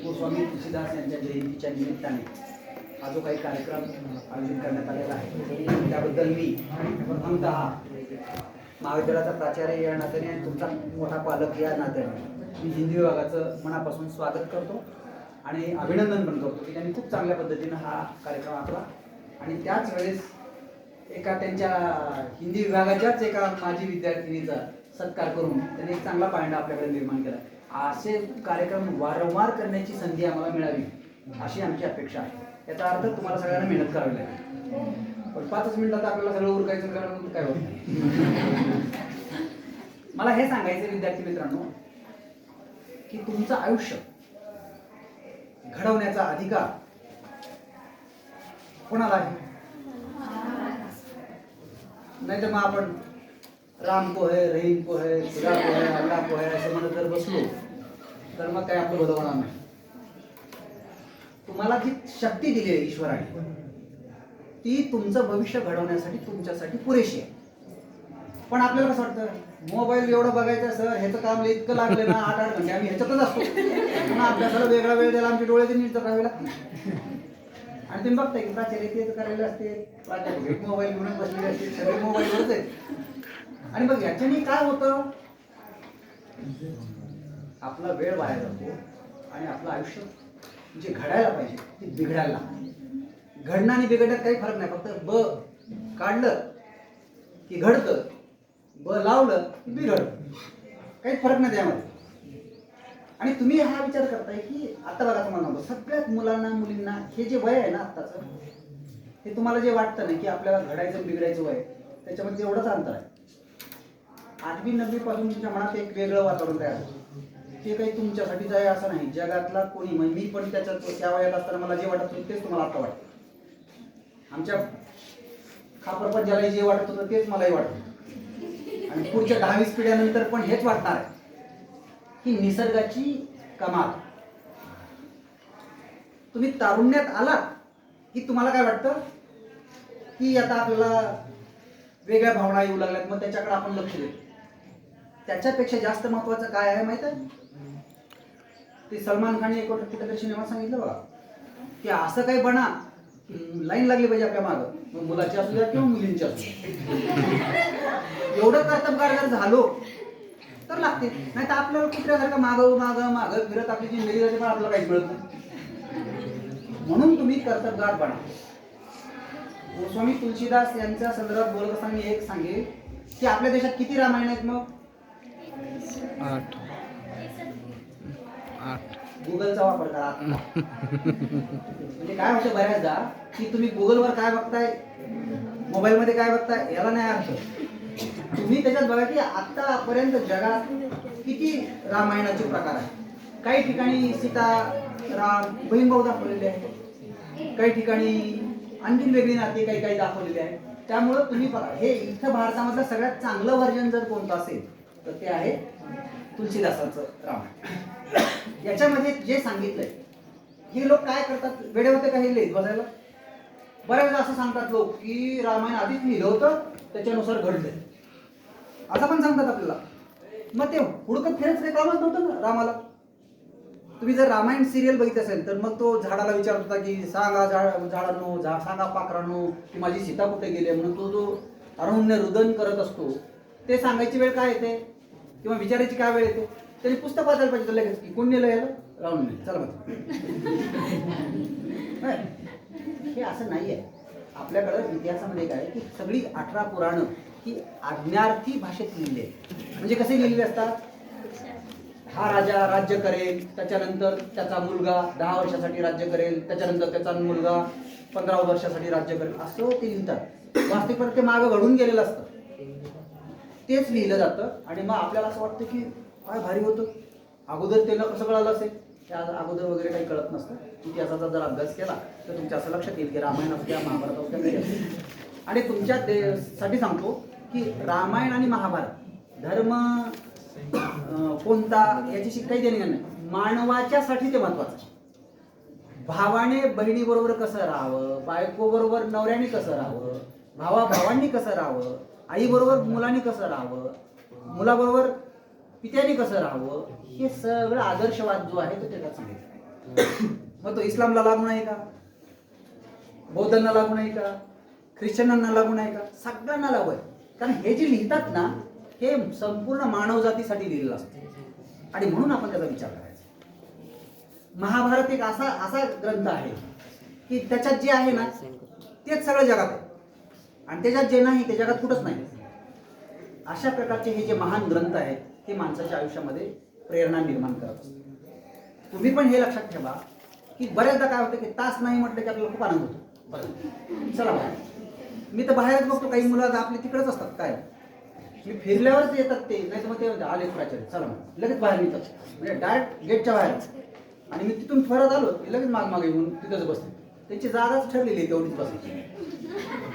गोस्वामी तुलसीदास यांच्या जयंतीच्या निमित्ताने हा जो काही कार्यक्रम आयोजित करण्यात आलेला आहे त्याबद्दल मी प्रथमत महाविद्यालयाचा प्राचार्य या नात्याने आणि तुमचा मोठा पालक या नात्याने मी हिंदी विभागाचं मनापासून स्वागत करतो आणि अभिनंदन पण करतो की त्यांनी खूप चांगल्या पद्धतीनं हा कार्यक्रम आखला. आणि त्याच वेळेस एका त्यांच्या हिंदी विभागाच्याच एका माजी विद्यार्थिनीचा सत्कार करून त्यांनी एक चांगला पायंडा आपल्याकडे निर्माण केला. असे कार्यक्रम वारंवार करण्याची संधी आम्हाला मिळावी अशी आमची अपेक्षा आहे. याचा अर्थ तुम्हाला सगळ्यांना मेहनत करावी लागेल. पण पाचच मिनिटात आपल्याला सगळं उरकायचं कारण काय होत मला हे सांगायचं विद्यार्थी मित्रांनो की तुमचं आयुष्य घडवण्याचा अधिकार कोणाला आहे नाही तर मग आपण राम को है रहीम को है खुदा को है अल्लाह को है असं म्हणत जर बसलो तर मग काय आपलं भलं होणार नाही. तुम्हाला जी शक्ती दिली आहे ईश्वराने ती तुमचं भविष्य घडवण्यासाठी तुमच्यासाठी पुरेशी आहे. पण आपल्याला कसं वाटतं? मोबाईल एवढं बघायचं सर ह्याचं काम इतकं लागलं ना आठ आठ घंटे आम्ही ह्याच्यातच असतो. पुन्हा अभ्यासाला वेगळा वेळ द्यायला आमचे डोळे नीट करावे लागते आणि तुम्ही बघताय की प्राचार्य तेच करायला असते प्राचार्य मोबाईल घेऊन बसलेले असते सगळे मोबाईलवरच आहेत. आणि मग याच्याने काय होतं? आपला वेळ वाया जातो आणि आपलं आयुष्य जे घडायला पाहिजे ते बिघडायला घडणं आणि बिघडण्यात काही फरक नाही. फक्त ब काढलं की घडतं ब लावलं की बिघडतं. काही फरक नाही त्यामध्ये. आणि तुम्ही हा विचार करताय की आता बघा तुम्हाला सांगतो सगळ्यात मुलांना मुलींना हे जे वय आहे ना आत्ताचं हे तुम्हाला जे वाटतं ना की आपल्याला घडायचं बिघडायचं वय त्याच्यामध्ये एवढंच अंतर आहे. आठवी नववी पासून तुमच्या मनात एक वेगळं वातावरण तयार होतं. ते काही तुमच्यासाठीच आहे असं नाही. जगातला कोणी म्हणजे मी पण त्याच्यात त्या वयात असताना मला जे वाटत होतं तेच तुम्हाला आता वाटतं. आमच्या खापरपट ज्याला जे वाटत होतं तेच मलाही वाटत. आणि पुढच्या दहावीस पिढ्यानंतर पण हेच वाटणार आहे. की निसर्गाची कमाल. तुम्ही तारुण्यात आलात की तुम्हाला काय वाटतं? की आता आपल्याला वेगळ्या भावना येऊ लागल्यात मग त्याच्याकडे आपण लक्ष देतो. त्याच्यापेक्षा जास्त महत्वाचं काय आहे माहीत आहे? ते सलमान खानने एक कुठेतरी सिनेमा सांगितलं बघा. की असं काही बना लाईन लागली पाहिजे आपल्या मागं. मग मुलाची असू द्या किंवा मुलींची असू द्या. एवढं कर्तबगार जर झालो तर लागते नाही तर आपल्याला कुत्र्यासारखं मागं मागं मागं फिरत आपली जिंदगी जाते पण आपल्याला काहीच मिळत नाही. म्हणून तुम्ही कर्तबगार बना. हो, गोस्वामी तुलसीदास यांचा संदर्भात बोलत असताना मी एक सांगेल की आपल्या देशात किती रामायण आहेत मग? आठ. आठ. गुगलचा वापर करा. म्हणजे काय होतं बऱ्याचदा की तुम्ही गुगलवर काय बघताय मोबाईलमध्ये काय बघताय याला नाही अर्थ. तुम्ही त्याच्यात बघा की आतापर्यंत जगात किती रामायणाचे प्रकार आहेत. काही ठिकाणी सीता राम बहीण भाऊ दाखवलेले आहेत. काही ठिकाणी आणखीन वेगळी नाते काही काही दाखवलेले आहे त्यामुळं तुम्ही बघा हे इथं भारतामधलं सगळ्यात चांगलं व्हर्जन जर कोणतं असेल तर ते आहे तुलसीदासाचं रामायण याच्यामध्ये जे सांगितलंय हे लोक काय करतात? वेळे होते का हे लिहित बसायला बऱ्याच असं सांगतात लोक की रामायण आधीच लिहिलं होतं त्याच्यानुसार घडलंय. असं पण सांगतात आपल्याला. मग ते हुडकत फिरत काही कामच नव्हतं ना रामाला. तुम्ही जर रामायण सिरियल बघित असेल तर मग तो झाडाला विचारत होता की सांगा झाड झाडांनो झा सांगा पाखरांनो की माझी सीता कुठे गेली म्हणून तो जो अरण्य रुदन करत असतो ते सांगायची वेळ काय येते? किंवा विचारायची काय वेळ येते? तरी पुस्तक वाचायला पाहिजे तर लगेच की कोण नेलं याला? राहून नेलं. चला बघ हे असं नाही आहे आपल्याकडं इतिहासामध्ये काय आहे की सगळी अठरा पुराणं ही आज्ञार्थी भाषेत लिहिली आहे म्हणजे कसे लिहिलेले असतात? हा राजा राज्य करेल त्याच्यानंतर त्याचा मुलगा दहा वर्षासाठी राज्य करेल त्याच्यानंतर त्याचा मुलगा पंधरा वर्षासाठी राज्य करेल. असं ते लिहितात. वास्तविक ते मागं घडून गेलेलं असतं. तेच लिहिलं जातं. आणि मग आपल्याला असं वाटतं की काय भारी होतं. अगोदर त्याला कसं कळालं असेल? त्या अगोदर वगैरे काही कळत नसतं. इतिहासाचा जर अभ्यास केला तर तुमच्या असं लक्षात येईल की रामायण असू द्या महाभारत असू द्या आणि तुमच्या दे- साठी सांगतो की रामायण आणि महाभारत धर्म कोणता याच्याशी काही देणे नाही. मानवाच्यासाठी ते महत्वाचं आहे. भावाने बहिणीबरोबर कसं राहावं? बायको बरोबर नवऱ्याने कसं राहावं? भावा भावांनी कसं राहावं? आई बरोबर मुलांनी कसं राहावं? मुलाबरोबर पित्याने कसं राहावं? हे सगळं आदर्शवाद जो आहे तो त्याच्यात सांगितला मग तो इस्लामला लागून आहे का? बौद्धांना लागून आहे का? ख्रिश्चनांना लागून आहे का? सगळ्यांना लागू आहे. कारण हे जे लिहितात ना हे संपूर्ण मानवजातीसाठी लिहिलेलं असतं. आणि म्हणून आपण त्याचा विचार करायचा. महाभारत एक असा असा ग्रंथ आहे की त्याच्यात जे आहे ना तेच सगळं जगात आहे. आणि त्याच्यात जे नाही ते जगात कुठंच नाही. अशा प्रकारचे हे जे महान ग्रंथ आहेत ते माणसाच्या आयुष्यामध्ये प्रेरणा निर्माण करत असतात तुम्ही पण हे लक्षात ठेवा की बऱ्याचदा काय होतं की तास नाही म्हटलं की आपल्याला खूप आनंद होतो. बरं. चला बाहेर. मी तर बाहेरच बघतो काही मुलं आपले तिकडेच असतात काय? मी फिरल्यावरच येतात ते नाही तर मग ते आले प्राचार्य चला मग. लगेच बाहेर निघतात. म्हणजे डायरेक्ट गेटच्या बाहेर. आणि मी तिथून परत आलो की लगेच माग मागे येऊन तिथंच बसते. त्यांची जागाच ठरलेली आहे तेवढीच बसायची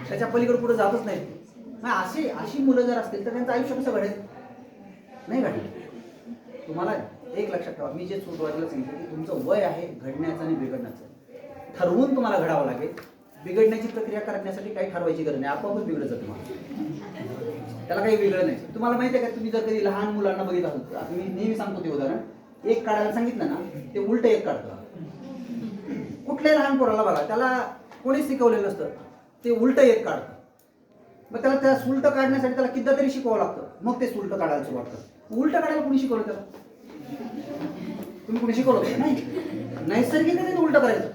त्याच्या पलीकडे पुढे जातच नाही. मग अशी अशी मुलं जर असतील तर त्यांचं आयुष्य कसं घडेल? नाही घडेल तुम्हाला एक लक्षात ठेवा मी जे सुरुवातीला सांगितलं की तुमचं वय आहे घडण्याचं आणि बिघडण्याचं. ठरवून तुम्हाला घडावं लागेल. बिघडण्याची प्रक्रिया करण्यासाठी काही ठरवायची गरज नाही. आपोआपच बिघडत जातं तुम्हाला. त्याला काही वेगळं नाही. तुम्हाला माहिती आहे का तुम्ही जर कधी लहान मुलांना बघितलं असेल मी नेहमी सांगतो ते उदाहरण. एक काढायला सांगितलं ना ते उलट एक काढतं. कुठल्याही लहान पोराला बघा त्याला कोणीच शिकवलेलं नसतं. ते उलटं एक काढतं. मग त्याला त्या सुलटं काढण्यासाठी त्याला किद्दा तरी शिकवावं लागतं. मग ते सुलटं काढायला सुरुवात करतं. उलटं काढायला कोणी शिकवलं त्याला? तुम्ही कोणी शिकवलं नाही. नैसर्गिक ते उलटं करायचं.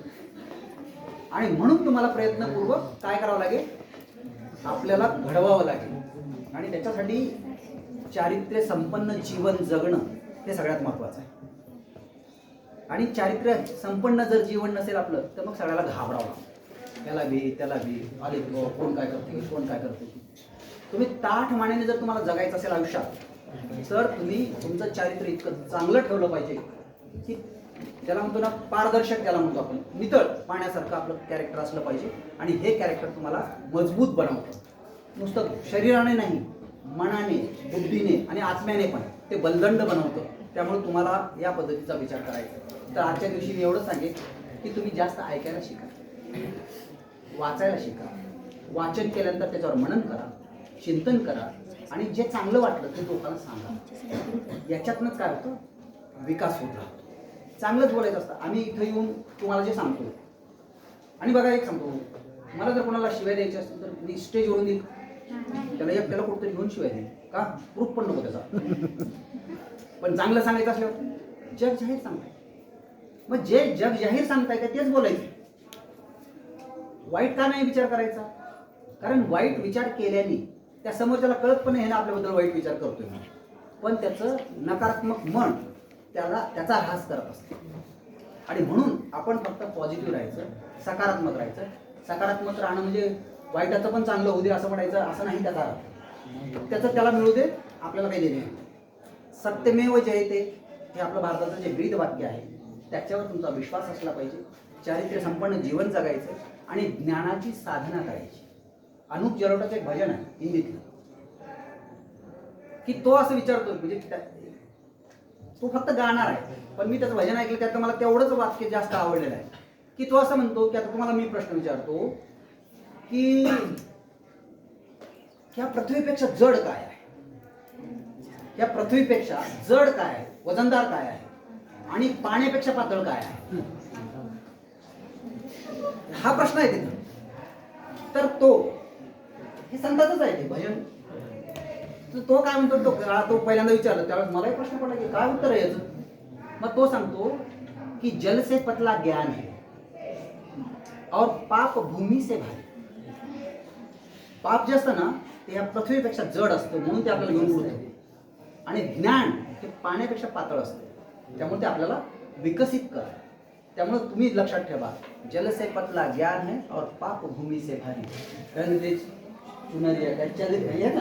आणि म्हणून तुम्हाला प्रयत्नपूर्वक काय करावं लागेल? आपल्याला घडवावं लागेल. आणि त्याच्यासाठी चारित्र्य संपन्न जीवन जगणं हे सगळ्यात महत्वाचं आहे. आणि चारित्र्य संपन्न जर जीवन नसेल आपलं तर मग सगळ्याला घाबरावं. त्याला भी त्याला भी अरे कोण काय करते कोण काय करते? तुम्ही ताठ मानेने जर तुम्हाला जगायचं असेल आयुष्यात तर तुम्ही तुमचं चारित्र्य इतकं चांगलं ठेवलं पाहिजे की त्याला म्हणतो ना पारदर्शक त्याला म्हणतो आपण. नितळ पाण्यासारखं आपलं कॅरेक्टर असलं पाहिजे आणि हे कॅरेक्टर तुम्हाला मजबूत बनवतं. नुसतं शरीराने नाही मनाने बुद्धीने आणि आत्म्याने पण ते बलदंड बनवतं. त्यामुळे तुम्हाला या पद्धतीचा विचार करायचा तर आजच्या दिवशी मी एवढंच सांगेन की तुम्ही जास्त ऐकायला शिका. वाचायला शिका. वाचन केल्यानंतर त्याच्यावर मनन करा चिंतन करा आणि जे चांगलं वाटलं ते लोकांना सांगा. याच्यातनंच काय होतं? विकास होत राहतो. चांगलंच बोलायचं असतं. आम्ही इथं येऊन तुम्हाला जे सांगतो. आणि बघा एक सांगतो. मला जर कोणाला शिवाय द्यायची असतील तर मी स्टेजवरून देईन त्याला एक त्याला कुठंतरी घेऊन शिवाय देईन. का? प्रूफ पण नको त्याचा. पण चांगलं सांगायचं असल्यावर जग जाहीर सांगताय. मग जे जग जाहीर सांगताय का तेच बोलायचं. वाईट का नाही विचार करायचा? कारण वाईट विचार केल्याने त्या समोरच्याला कळत पण नाही हे ना आपल्याबद्दल वाईट विचार करतोय. पण त्याचं नकारात्मक मन त्याला त्याचा ऱ्हास करत असतो. आणि म्हणून आपण फक्त पॉझिटिव्ह राहायचं सकारात्मक राहायचं. सकारात्मक राहणं म्हणजे वाईटाचं पण चांगलं होऊ दे असं म्हणायचं असं नाही त्याचा त्याचं त्याला मिळू दे आपल्याला काही देणे सत्यमेव जयते हे आपलं भारताचं जे ब्रीद वाक्य आहे त्याच्यावर तुमचा विश्वास असला पाहिजे. चारित्र्य संपन्न जीवन जगायचं आणि ज्ञानाची साधना करायची. अनुप जलोटाचं एक भजन आहे हिंदीतलं. की तो असं विचारतो म्हणजे तो फक्त गाणार आहे पण मी त्याचं भजन ऐकलं त्यात मला तेवढंच वाक्य जास्त आवडलेलं आहे. की तो असं म्हणतो की आता तुम्हाला मी प्रश्न विचारतो की या पृथ्वीपेक्षा जड काय आहे? या पृथ्वीपेक्षा जड काय आहे? वजनदार काय आहे? आणि पाण्यापेक्षा पातळ काय आहे? हा प्रश्न आहे तिथं. तर तो हे संतातच आहे ते भजन. तर तो काय म्हणतो? तो तो पहिल्यांदा विचारलं. त्यावेळेस मलाही प्रश्न पडला की काय उत्तर आहे याचं? मग तो सांगतो की जल से पतला ज्ञान है और पाप भूमी से भारी. पाप जे असतं ना ते या पृथ्वीपेक्षा जड असतं म्हणून ते आपल्याला घेऊन उडतं आणि ज्ञान हे पाण्यापेक्षा पातळ असतं. त्यामुळे ते आपल्याला विकसित करतं त्यामुळे तुम्ही लक्षात ठेवा जल से पतला ज्ञान है और पाप भूमी से भारी गंधेच चुनरिया त्याच्या हे ना,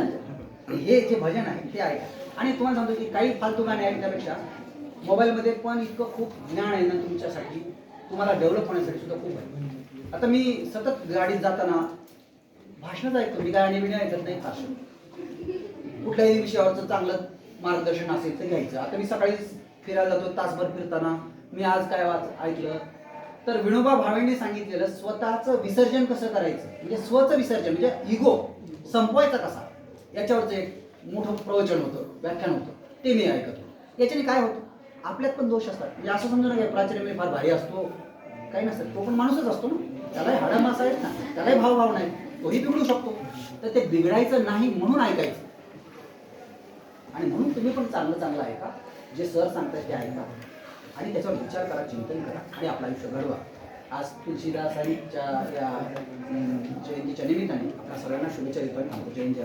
हे जे भजन आहे ते ऐका आणि तुम्हाला सांगतो की काही फालतू गाणे ऐकण्यापेक्षा मोबाईलमध्ये पण इतकं खूप ज्ञान आहे ना तुमच्यासाठी. तुम्हाला डेव्हलप होण्यासाठी सुद्धा खूप आहे. आता मी सतत गाडीत जाताना भाषणच ऐकतो. मी गाणी बिणी ऐकत नाही फारसं. कुठल्याही विषयावरचं चांगलं मार्गदर्शन असेल तर घ्यायचं. आता मी सकाळी फिरायला जातो तासभर फिरताना. मी आज काय वाच ऐकलं? तर विनोबा भावेंनी सांगितलेलं स्वतःचं विसर्जन कसं करायचं? म्हणजे स्वचं विसर्जन म्हणजे इगो संपवायचा कसा? याच्यावरचं एक मोठं प्रवचन होतं व्याख्यान होतं. ते मी ऐकतो. याच्याने काय होतं? आपल्यात पण दोष असतात. म्हणजे असं समजा ना प्राचार्य मी फार भारी असतो. काही नसतं. तो पण माणूसच असतो ना. त्यालाही हाडा मासा आहेत ना. त्यालाही भावभाव नाही तोही बिघडू शकतो. तर ते बिघडायचं नाही म्हणून ऐकायचं. आणि म्हणून तुम्ही पण चांगलं चांगलं ऐका जे सर सांगतात ते ऐका. आणि त्याच्यावर विचार करा चिंतन करा आणि आपलं आयुष्य घडवा. आज तुळशीदासांच्या या जयंतीच्या निमित्ताने आपल्या सगळ्यांना शुभेच्छा देतो आणि जयंती